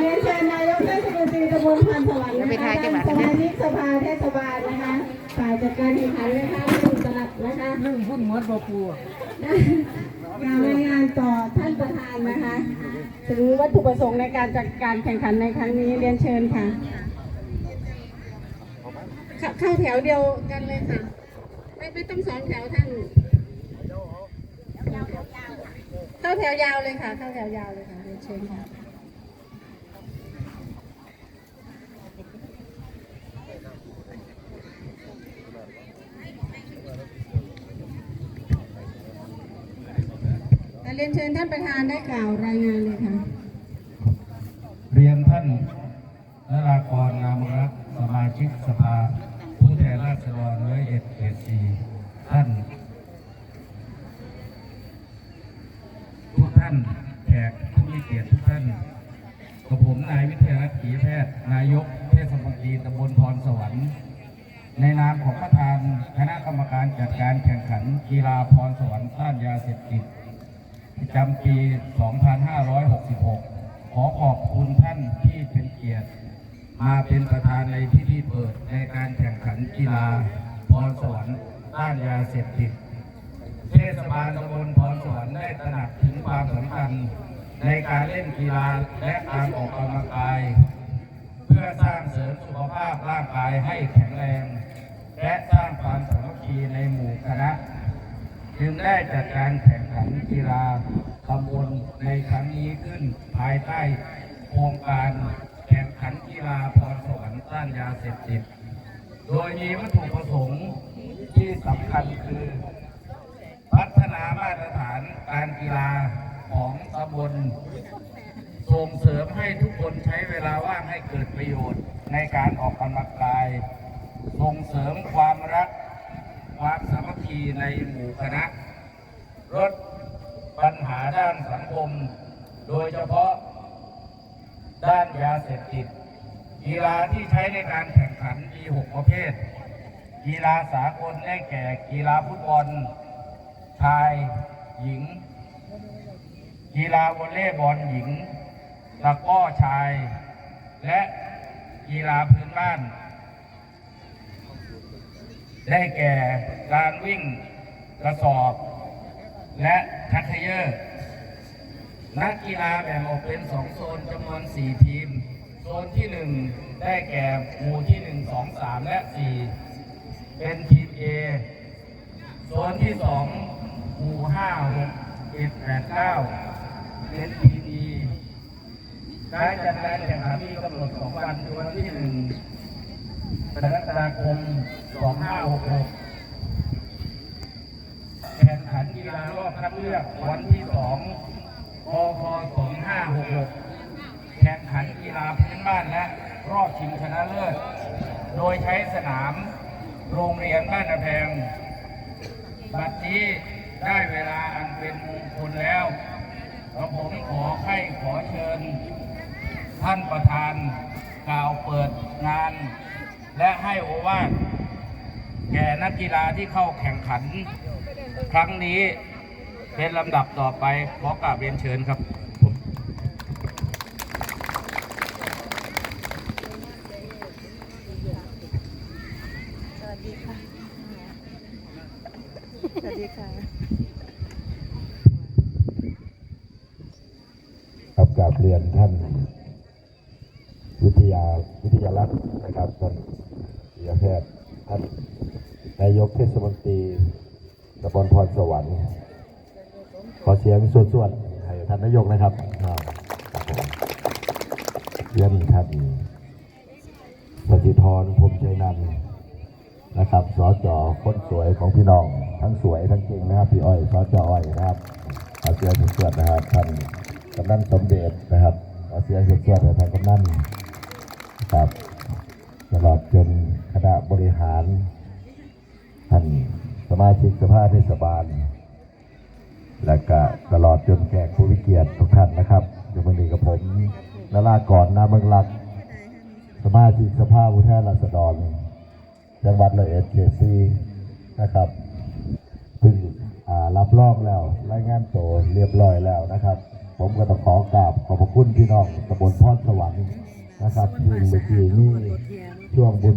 เรียนเชิญนายกเทศมนตรีตำบลพันสวรรค์นะคะท่านสมาชิกสภาเทศบาลนะคะฝ่ายจัดการแข่งขันนะคะคุณสลัดนะคะนึ่งพุ่นมดบ่ปูการรายงานต่อท่านประธานนะคะถึงวัตถุประสงค์ในการจัดการแข่งขันในครั้งนี้เรียนเชิญค่ะเข้าเข้าแถวเดียวกันเลยค่ะ ไม่ไม่ต้องสองแถวท่านเข้าแถวยาวเลยค่ะ เข้าแถวยาวเลยค่ะเรียนเชิญค่ะ เรียนเชิญท่านประธานได้กล่าวรายงานเลยค่ะ เรียนท่านนรากรงามรักสมาชิกสภาผู้แทนราษฎรร้อยเอ็ดเขตสี่ท่าน ทุกท่านแขกผู้มีเกียรติทุกท่านกับผมนายวิทยารัตน์ขีแพทย์ นายกเทศมนตรีตำบลพรสวรรค์ ในนามของประธานคณะกรรมการจัดการแข่งขันกีฬาพรสวรรค์ต้านยาเสพติด ประจำปี 2566 ขอขอบคุณท่านที่เป็นเกียรติ มาเป็นประธานในพิธีเปิดในการแข่งขันกีฬาพรสวรรค์ต้านยาเสพติด เทศบาลตำบลพรสวรรค์ได้ตระหนักถึงความสำคัญในการเล่นกีฬาและการออกกำลังกาย เพื่อสร้างเสริมสุขภาพร่างกายให้แข็งแรง และสร้างความสามัคคีในหมู่คณะ จึงได้จัดการแข่งขันกีฬาตำบลในครั้งนี้ขึ้นภายใต้โครงการแข่งขันกีฬาพรสวรรค์ต้านยาเสพติด โดยมีวัตถุประสงค์ที่สำคัญคือ พัฒนามาตรฐานการกีฬาของตำบลส่งเสริมให้ทุกคนใช้เวลาว่างให้เกิดประโยชน์ในการออกกำลังกาย ส่งเสริมความรักความสามั คีในหมู่คณะลดปัญหาด้านสังคม โดยเฉพาะ ด้านยาเสพติด กีฬาที่ใช้ในการแข่งขันมี 6 ประเภท กีฬาสากลได้แก่กีฬาฟุตบอล ชาย หญิง กีฬาวอลเลย์บอลหญิงตะก้อชาย และกีฬาพื้นบ้าน ได้แก่ การวิ่งกระสอบ และทักเขยอร์นักกีฬาแบ่งออกเป็นสองโซนจำนวน 4 ทีม โซนที่ 1 ได้แก่หมู่ที่ 1 2 3 และ 4 เป็นทีม A โซนที่ 2 หมู่ 5 6 7 8 9 เป็นทีม E การจัดการแข่งขันมีกำหนด2วันคือวันที่ 1กรกฎาคม2566 แข่งขัน กีฬารอบคัดเลือกวันที่2พค2566 แข่งขันกีฬาพื้นบ้านและรอบชิงชนะเลิศ โดยใช้สนามโรงเรียนบ้านนาแพง บัดนี้ได้เวลาอันเป็นมงคลแล้วกระผมขอให้ขอเชิญ ท่านประธานกล่าวเปิดงาน และให้โอวาทแก่นักกีฬาที่เข้าแข่งขัน ครั้งนี้เป็นลำดับต่อไปขอกราบเรียนเชิญครับผมสวัสดีค่ะสวัสดีค่ะครับกราบเรียนท่าน วิทยาวิทยารัตน์นะครับท่านวิทยาแพทย์ท่านนายกเทศมนตรี ตำบลพรสวรรค์ขอเสียงสวดๆให้ท่านนายกนะครับเรียนท่านสถิธรพรมชัยนันนะครับสอจอคนสวยของพี่น้อง ทั้งสวยทั้งเก่งนะครับพี่อ้อยสอจออ้อยนะครับขอเสียงสวดๆนะครับท่านกำนันสมเด็จนะครับขอเสียงสวดๆให้ท่านกำนันครับตลอดจนคณะบริหาร มาชิกสภาเทศบาล และก็ตลอดจนแขกผู้วิเกียรติทุกท่านนะครับอยู่วันนี้กับผมนรากรนาเมืองหลัก สมาชิกสภาผู้แทนราษฎรจังหวัดเลยเอ็ดเคซีนะครับเพิ่งอ่ารับรองแล้วรายงานตัวเรียบร้อยแล้วนะครับ ผมก็ต้องขอกราบขอบพระคุณพี่น้องตำบลพรสวรรค์นะครับที่เมื่อกี้นี้ช่วงบุญ